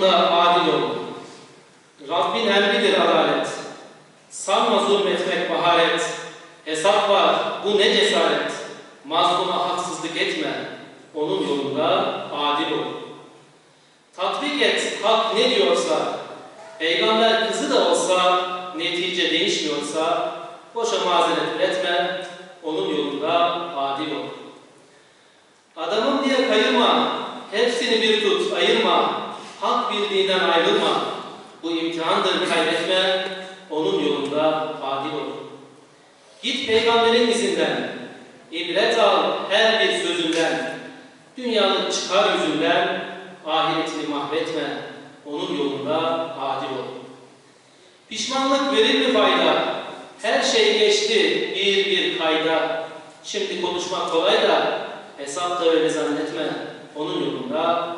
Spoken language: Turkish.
yolunda adil ol. Rabbin emridir adalet. Sanma zulmetmek baharet. Hesap var, bu ne cesaret. Mazluma haksızlık etme. Onun yolunda adil ol. Tatbik et, hak ne diyorsa, peygamber kızı da olsa, netice değişmiyorsa, boşa mazeret üretme, onun yolunda adil ol. Adamım diye kayırma, hepsini bir tut, ayırma, hak bildiğinden ayrılma. Bu imtihandır kaybetme, onun yolunda adil ol. Git peygamberin izinden, ibret al her bir sözünden. Dünyalık çıkar yüzünden, ahiretini mahvetme, onun yolunda adil ol. Pişmanlık verir mi fayda? Her şey geçti bir bir kayda. Şimdi konuşmak kolay da hesap da öyle zannetme. Onun yolunda